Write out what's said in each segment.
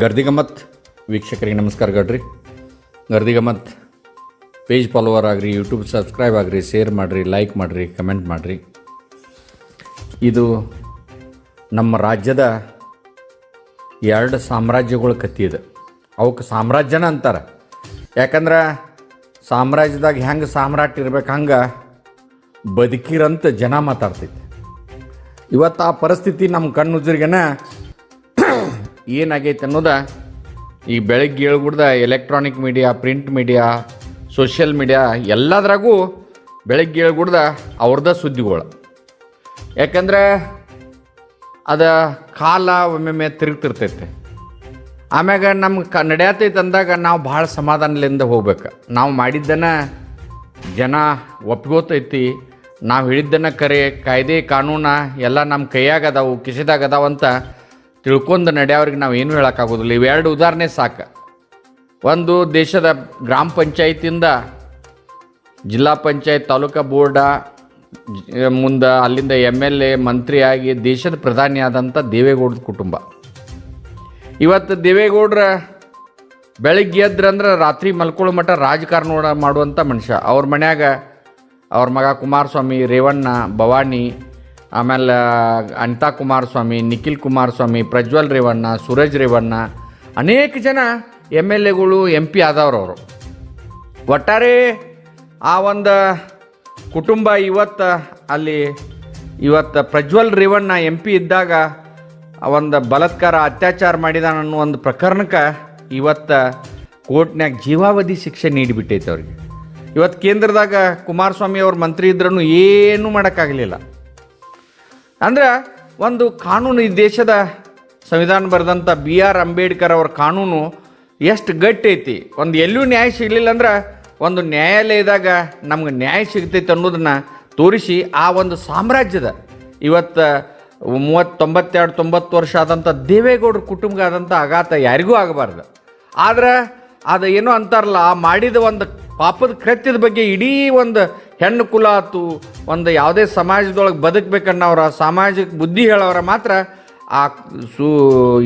ಗರ್ದಿಗಮ್ಮತ್ ವೀಕ್ಷಕರಿಗೆ ನಮಸ್ಕಾರ ಗಡ್ರಿ. ಗರ್ದಿಗಮ್ಮತ್ ಪೇಜ್ ಫಾಲೋವರ್ ಆಗಿರಿ ಯೂಟ್ಯೂಬ್ ಸಬ್ಸ್ಕ್ರೈಬ್ ಆಗಿರಿ, ಶೇರ್ ಮಾಡಿರಿ, ಲೈಕ್ ಮಾಡಿರಿ, ಕಮೆಂಟ್ ಮಾಡಿರಿ. ಇದು ನಮ್ಮ ರಾಜ್ಯದ ಎರಡು ಸಾಮ್ರಾಜ್ಯಗಳ ಕತ್ತಿ ಇದೆ ಅವಕ್ಕೆ ಸಾಮ್ರಾಜ್ಯನ ಅಂತಾರೆ. ಯಾಕಂದ್ರೆ ಸಾಮ್ರಾಜ್ಯದಾಗ ಹೆಂಗೆ ಸಾಮ್ರಾಟ್ ಇರ್ಬೇಕು ಹಂಗೆ ಬದುಕಿರಂತ ಜನ ಮಾತಾಡ್ತೈತೆ ಇವತ್ತು ಆ ಪರಿಸ್ಥಿತಿ ನಮ್ಮ ಕಣ್ಣುಜ್ರಿಗೆನ ಏನಾಗೈತೆ ಅನ್ನೋದ ಈ ಬೆಳಗ್ಗೆ ಹೇಳ್ಬಿಡ್ದ electronic media print media social media ಎಲ್ಲದ್ರಾಗೂ ಬೆಳಗ್ಗೆ ಹೇಳ್ಬಿಡ್ದ ಅವ್ರದ ಸುದ್ದಿಗಳು. ಯಾಕಂದ್ರೆ ಅದ ಕಾಲ ಒಮ್ಮೊಮ್ಮೆ ತಿರುಗ್ತಿರ್ತೈತೆ. ಆಮ್ಯಾಗ ನಮ್ಗೆ ಕ ನಡೆಯತೈತೆ ಅಂದಾಗ ನಾವು ಭಾಳ ಸಮಾಧಾನದಿಂದ ಹೋಗ್ಬೇಕು. ನಾವು ಮಾಡಿದ್ದನ್ನು ಜನ ಒಪ್ಕೋತೈತಿ ನಾವು ಹೇಳಿದ್ದನ್ನು ಕರೆ, ಕಾಯ್ದೆ, ಕಾನೂನು ಎಲ್ಲ ನಮ್ಮ ಕೈಯಾಗ ಅದಾವು ಕಿಸೆದಾಗ ಅದಾವ ಅಂತ ತಿಳ್ಕೊಂಡು ನಡೆಯವ್ರಿಗೆ ನಾವು ಏನು ಹೇಳೋಕ್ಕಾಗೋದಿಲ್ಲ. ಇವೆರಡು ಉದಾಹರಣೆ ಸಾಕು. ಒಂದು ದೇಶದ ಗ್ರಾಮ ಪಂಚಾಯತಿಂದ ಜಿಲ್ಲಾ ಪಂಚಾಯತ್ ತಾಲೂಕಾ ಬೋರ್ಡ ಮುಂದೆ ಅಲ್ಲಿಂದ ಎಂ ಎಲ್ ಎ ಮಂತ್ರಿಯಾಗಿ ದೇಶದ ಪ್ರಧಾನಿ ಆದಂಥ ಕುಟುಂಬ. ಇವತ್ತು ದೇವೇಗೌಡ್ರ ಬೆಳಗ್ಗೆ ಎದ್ರಂದ್ರೆ ರಾತ್ರಿ ಮಲ್ಕೊಳ್ಳೋ ಮಟ್ಟ ರಾಜಕಾರಣ ಮಾಡುವಂಥ ಮನುಷ್ಯ. ಅವ್ರ ಮನ್ಯಾಗ ಅವ್ರ ಮಗ ಕುಮಾರಸ್ವಾಮಿ, ರೇವಣ್ಣ, ಭವಾನಿ ಆಮೇಲೆ, ಅನಿತಾ ಕುಮಾರಸ್ವಾಮಿ, ನಿಖಿಲ್ ಕುಮಾರಸ್ವಾಮಿ, ಪ್ರಜ್ವಲ್ ರೇವಣ್ಣ ಸೂರಜ್ ರೇವಣ್ಣ, ಅನೇಕ ಜನ ಎಂ ಎಲ್ ಎಗಳು, ಎಂ ಪಿ ಆದವ್ರು ಅವರು ಒಟ್ಟಾರೆ ಆ ಒಂದು ಕುಟುಂಬ ಇವತ್ತು ಅಲ್ಲಿ ಇವತ್ತು ಪ್ರಜ್ವಲ್ ರೇವಣ್ಣ ಎಂ ಪಿ ಇದ್ದಾಗ ಒಂದು ಬಲತ್ಕಾರ, ಅತ್ಯಾಚಾರ ಮಾಡಿದಾನ ಅನ್ನೋ ಒಂದು ಪ್ರಕರಣಕ್ಕೆ ಇವತ್ತು ಕೋರ್ಟ್ನ್ಯಾಗ ಜೀವಾವಧಿ ಶಿಕ್ಷೆ ನೀಡಿಬಿಟ್ಟೈತೆ ಅವ್ರಿಗೆ. ಇವತ್ತು ಕೇಂದ್ರದಾಗ ಕುಮಾರಸ್ವಾಮಿ ಅವ್ರ ಮಂತ್ರಿ ಇದ್ರೂ ಏನೂ ಮಾಡೋಕ್ಕಾಗಲಿಲ್ಲ. ಅಂದ್ರೆ ಒಂದು ಕಾನೂನು ಈ ದೇಶದ ಸಂವಿಧಾನ ಬರೆದಂಥ ಬಿ ಆರ್ ಅಂಬೇಡ್ಕರ್ ಅವ್ರ ಕಾನೂನು ಎಷ್ಟು ಗಟ್ಟಿ ಐತಿ. ಒಂದು ಎಲ್ಲೂ ನ್ಯಾಯ ಸಿಗಲಿಲ್ಲ ಅಂದ್ರೆ ಒಂದು ನ್ಯಾಯಾಲಯದಾಗ ನಮ್ಗೆ ನ್ಯಾಯ ಸಿಗ್ತೈತೆ ಅನ್ನೋದನ್ನು ತೋರಿಸಿ ಆ ಒಂದು ಸಾಮ್ರಾಜ್ಯದ ಇವತ್ತು ಮೂವತ್ತೊಂಬತ್ತೆರಡು ತೊಂಬತ್ತು ವರ್ಷ ಆದಂಥ ದೇವೇಗೌಡರ ಕುಟುಂಬ ಆದಂಥ ಆಘಾತ ಯಾರಿಗೂ ಆಗಬಾರ್ದು. ಆದ್ರೆ ಅದು ಏನೋ ಅಂತಾರಲ್ಲ, ಆ ಮಾಡಿದ ಒಂದು ಪಾಪದ ಕೃತ್ಯದ ಬಗ್ಗೆ ಇಡೀ ಒಂದು ಹೆಣ್ಣು ಕುಲ ಆತು ಒಂದು ಯಾವುದೇ ಸಮಾಜದೊಳಗೆ ಬದುಕಬೇಕನ್ನೋರ ಸಾಮಾಜಿಕ ಬುದ್ಧಿ ಹೇಳೋರ ಮಾತ್ರ ಆ ಸೂ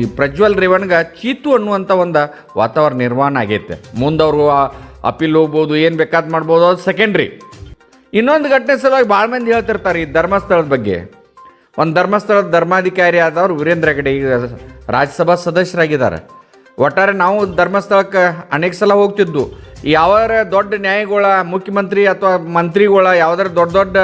ಈ ಪ್ರಜ್ವಲ್ ರೇವಣ್ಗ ಚೀತು ಅನ್ನುವಂಥ ಒಂದು ವಾತಾವರಣ ನಿರ್ಮಾಣ ಆಗೈತೆ. ಮುಂದವ್ರು ಅಪೀಲ್ ಹೋಗ್ಬೋದು, ಏನು ಬೇಕಾದ ಮಾಡ್ಬೋದು, ಅದು ಸೆಕೆಂಡ್ರಿ ಇನ್ನೊಂದು ಘಟನೆ ಸಲುವಾಗಿ ಭಾಳ ಮಂದಿ ಹೇಳ್ತಿರ್ತಾರೆ ಈ ಧರ್ಮಸ್ಥಳದ ಬಗ್ಗೆ. ಒಂದು ಧರ್ಮಸ್ಥಳದ ಧರ್ಮಾಧಿಕಾರಿ ಆದವರು ವೀರೇಂದ್ರ ಹೆಗಡೆ ಈಗ ರಾಜ್ಯಸಭಾ ಸದಸ್ಯರಾಗಿದ್ದಾರೆ. ಒಟ್ಟಾರೆ ನಾವು ಧರ್ಮಸ್ಥಳಕ್ಕೆ ಅನೇಕ ಸಲ ಹೋಗ್ತಿದ್ದು ಯಾವ್ದಾರ ದೊಡ್ಡ ನ್ಯಾಯಗಳ, ಮುಖ್ಯಮಂತ್ರಿ ಅಥವಾ ಮಂತ್ರಿಗಳ, ಯಾವ್ದಾರ ದೊಡ್ಡ ದೊಡ್ಡ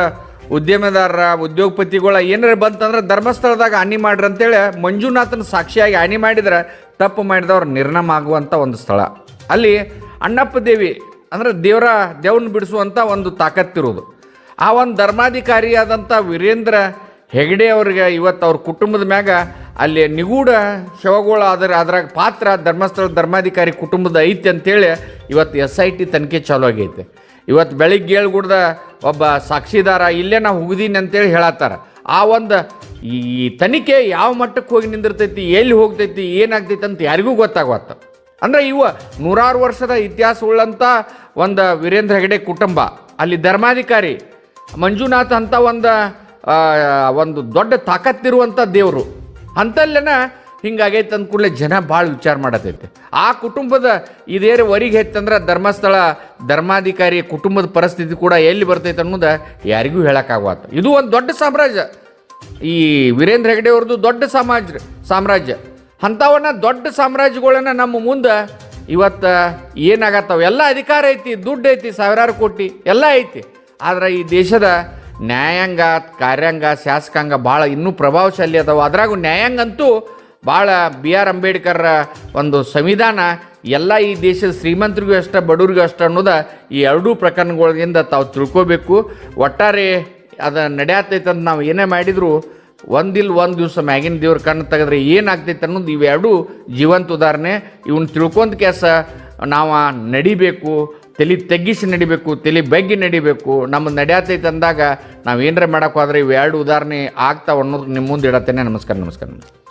ಉದ್ಯಮದಾರರ, ಉದ್ಯೋಗಪತಿಗಳ ಏನಾರು ಬಂತಂದ್ರೆ ಧರ್ಮಸ್ಥಳದಾಗ ಹಾನಿ ಮಾಡ್ರಿ ಅಂತೇಳಿ ಮಂಜುನಾಥನ ಸಾಕ್ಷಿಯಾಗಿ ಹಾನಿ ಮಾಡಿದ್ರೆ ತಪ್ಪು ಮಾಡಿದವ್ರು ನಿರ್ಣಾಮ ಆಗುವಂಥ ಒಂದು ಸ್ಥಳ. ಅಲ್ಲಿ ಅಣ್ಣಪ್ಪ ದೇವಿ ಅಂದ್ರೆ ದೇವರ ದೇವನ ಬಿಡಿಸುವಂಥ ಒಂದು ತಾಕತ್ತಿರೋದು ಆ ಒಂದು ಧರ್ಮಾಧಿಕಾರಿಯಾದಂಥ ವೀರೇಂದ್ರ ಹೆಗಡೆ ಅವರಿಗೆ ಇವತ್ತು ಅವ್ರ ಕುಟುಂಬದ ಮ್ಯಾಗ ಅಲ್ಲಿ ನಿಗೂಢ ಶವಗಳು ಅದರ ಅದ್ರಾಗ ಪಾತ್ರ ಧರ್ಮಸ್ಥಳ ಧರ್ಮಾಧಿಕಾರಿ ಕುಟುಂಬದ ಐತಿ ಅಂತೇಳಿ ಇವತ್ತು ಎಸ್ ಐ ಟಿ ತನಿಖೆ ಚಾಲೂ ಆಗೈತೆ. ಇವತ್ತು ಬೆಳಿಗ್ಗೆ ಹೇಳ್ಗುಡ್ದ ಒಬ್ಬ ಸಾಕ್ಷಿದಾರ ಇಲ್ಲೇ ನಾವು ಹೋಗಿದ್ದೀನಿ ಅಂತೇಳಿ ಹೇಳತ್ತಾರ. ಆ ಒಂದು ಈ ತನಿಖೆ ಯಾವ ಮಟ್ಟಕ್ಕೆ ಹೋಗಿ ನಿಂದಿರ್ತೈತಿ, ಎಲ್ಲಿ ಹೋಗ್ತೈತಿ, ಏನಾಗ್ತೈತಿ ಅಂತ ಯಾರಿಗೂ ಗೊತ್ತಾಗುವತ್ತ. ಅಂದ್ರೆ ಇವ ನೂರಾರು ವರ್ಷದ ಇತಿಹಾಸ ಉಳ್ಳಂಥ ಒಂದು ವೀರೇಂದ್ರ ಹೆಗಡೆ ಕುಟುಂಬ. ಅಲ್ಲಿ ಧರ್ಮಾಧಿಕಾರಿ ಮಂಜುನಾಥ್ ಅಂತ ಒಂದು ಒಂದು ದೊಡ್ಡ ತಾಕತ್ತಿರುವಂಥ ದೇವರು. ಅಂತಲ್ಲೇನ ಹಿಂಗಾಗೈತೆ ಅಂದ ಕೂಡಲೇ ಜನ ಭಾಳ ವಿಚಾರ ಮಾಡತೈತೆ. ಆ ಕುಟುಂಬದ ಇದೇರು ವರಿಗೆ ಹೆಚ್ಚಂದ್ರೆ ಧರ್ಮಸ್ಥಳ ಧರ್ಮಾಧಿಕಾರಿ ಕುಟುಂಬದ ಪರಿಸ್ಥಿತಿ ಕೂಡ ಎಲ್ಲಿ ಬರ್ತೈತೆ ಅನ್ನೋದು ಯಾರಿಗೂ ಹೇಳೋಕ್ಕಾಗತ್ತ ಇದು ಒಂದು ದೊಡ್ಡ ಸಾಮ್ರಾಜ್ಯ. ಈ ವೀರೇಂದ್ರ ಹೆಗಡೆ ಅವ್ರದ್ದು ದೊಡ್ಡ ಸಮಾಜ ಸಾಮ್ರಾಜ್ಯ. ಅಂಥವನ್ನ ದೊಡ್ಡ ಸಾಮ್ರಾಜ್ಯಗಳನ್ನ ನಮ್ಮ ಮುಂದೆ ಇವತ್ತು ಏನಾಗತ್ತವ? ಎಲ್ಲ ಅಧಿಕಾರ ಐತಿ, ದುಡ್ಡು ಐತಿ, ಸಾವಿರಾರು ಕೋಟಿ, ಎಲ್ಲ ಐತಿ. ಆದರೆ ಈ ದೇಶದ ನ್ಯಾಯಾಂಗ, ಕಾರ್ಯಾಂಗ, ಶಾಸಕಾಂಗ ಭಾಳ ಇನ್ನೂ ಪ್ರಭಾವಶಾಲಿ ಅದಾವೆ. ಅದ್ರಾಗೂ ನ್ಯಾಯಾಂಗ ಅಂತೂ ಭಾಳ ಬಿ ಆರ್ ಅಂಬೇಡ್ಕರ್ ಒಂದು ಸಂವಿಧಾನ, ಎಲ್ಲ ಈ ದೇಶದ ಶ್ರೀಮಂತರಿಗೂ ಅಷ್ಟ, ಬಡವರಿಗೂ ಅಷ್ಟ ಅನ್ನೋದ ಈ ಎರಡೂ ಪ್ರಕರಣಗಳಿಂದ ತಾವು ತಿಳ್ಕೋಬೇಕು. ಒಟ್ಟಾರೆ ಅದು ನಡೆಯತ್ತೈತಂತ ನಾವು ಏನೇ ಮಾಡಿದರೂ, ಒಂದಿಲ್ ಒಂದು ದಿವಸ ಮ್ಯಾಗಿನ ದೇವ್ರ ಕಣ್ಣು ತೆಗೆದ್ರೆ ಏನಾಗ್ತೈತೆ ಅನ್ನೋದು ಇವೆರಡೂ ಜೀವಂತ ಉದಾಹರಣೆ. ಇವನ್ನ ತಿಳ್ಕೊಂತ ಕೆಲಸ ನಾವು ನಡಿಬೇಕು. ತಲೆ ತೆಗ್ಗಿಸಿ ನಡಿಬೇಕು, ತಲೆ ಬಗ್ಗಿ ನಡಿಬೇಕು. ನಮ್ಮ ನಡೆಯತೈತೆ ಅಂದಾಗ ನಾವು ಏನರ ಮಾಡೋಕ್ಕೋದ್ರೆ ಇವೆರಡು ಉದಾಹರಣೆ ಆಗ್ತಾವೆ ಅನ್ನೋದು ನಿಮ್ಮ ಮುಂದೆ ಇಡತ್ತೇನೆ. ನಮಸ್ಕಾರ ನಮಸ್ಕಾರ ನಮಸ್ಕಾರ.